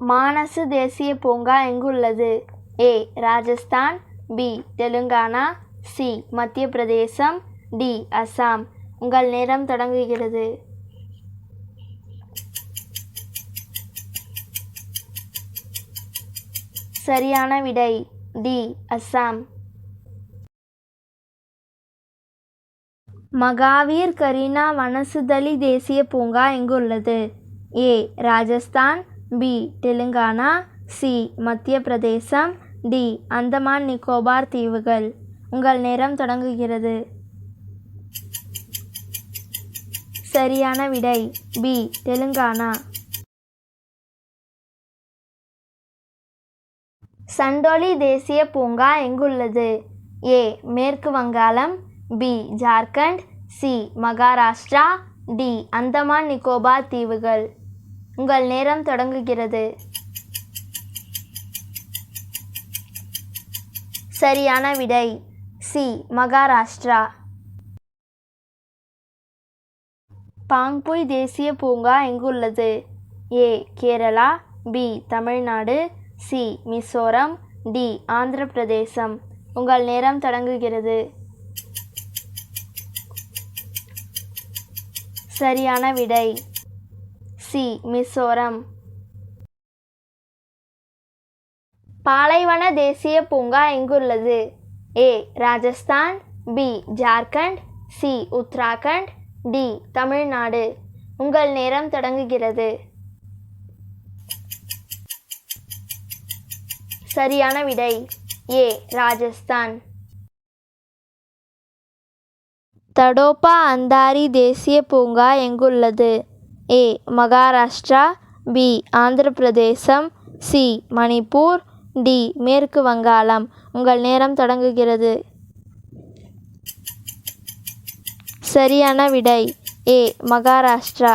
மானசு தேசிய பூங்கா எங்குள்ளது? A. Rajasthan. B. Telangana. C. Madhya Pradesh D. Assam. உங்கள் நேரம் தொடங்குகிறது. சரியான விடை. டி. அசாம். மகாவீர் கரீனா வனசுதலி தேசிய பூங்கா எங்குள்ளது? A. Rajasthan. B. Telangana C. Madhya Pradesh D. Andaman Nicobar தீவுகள். உங்கள் நேரம் தொடங்குகிறது. சரியான விடை பி. தெலுங்கானா. சண்டோலி தேசிய பூங்கா எங்குள்ளது? ஏ. மேற்கு வங்காளம் B. Jharkhand C. Maharashtra D. Andaman Nicobar தீவுகள். உங்கள் நேரம் தொடங்குகிறது. சரியான விடை. சி. மகாராஷ்டிரா. பாங்புய் தேசிய பூங்கா எங்குள்ளது? A. Kerala. B. Tamil Nadu. C. Mizoram. D. Andhra Pradesh உங்கள் நேரம் தொடங்குகிறது. சரியான விடை. சி மிசோரம் பாலைவன தேசிய பூங்கா எங்குள்ளது? A Rajasthan B Jharkhand C Uttarakhand D Tamil Nadu. உங்கள் நேரம் தொடங்குகிறது. சரியான விடை ஏ ராஜஸ்தான். தடோபா அந்தாரி தேசிய பூங்கா எங்குள்ளது? ஏ மகாராஷ்டிரா பி ஆந்திர பிரதேசம் சி மணிப்பூர் டி மேற்கு வங்காளம். உங்கள் நேரம் தொடங்குகிறது. சரியான விடை ஏ மகாராஷ்டிரா.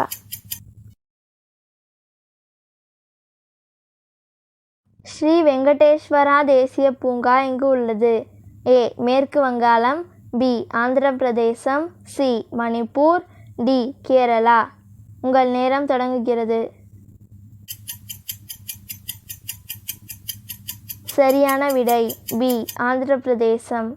ஸ்ரீ வெங்கடேஸ்வரா தேசிய பூங்கா எங்கு உள்ளது. ஏ மேற்கு வங்காளம் பி ஆந்திர பிரதேசம் சி மணிப்பூர் டி கேரளா. உங்கள் நேரம் தொடங்குகிறது. சரியான விடை. பி. ஆந்திர பிரதேசம்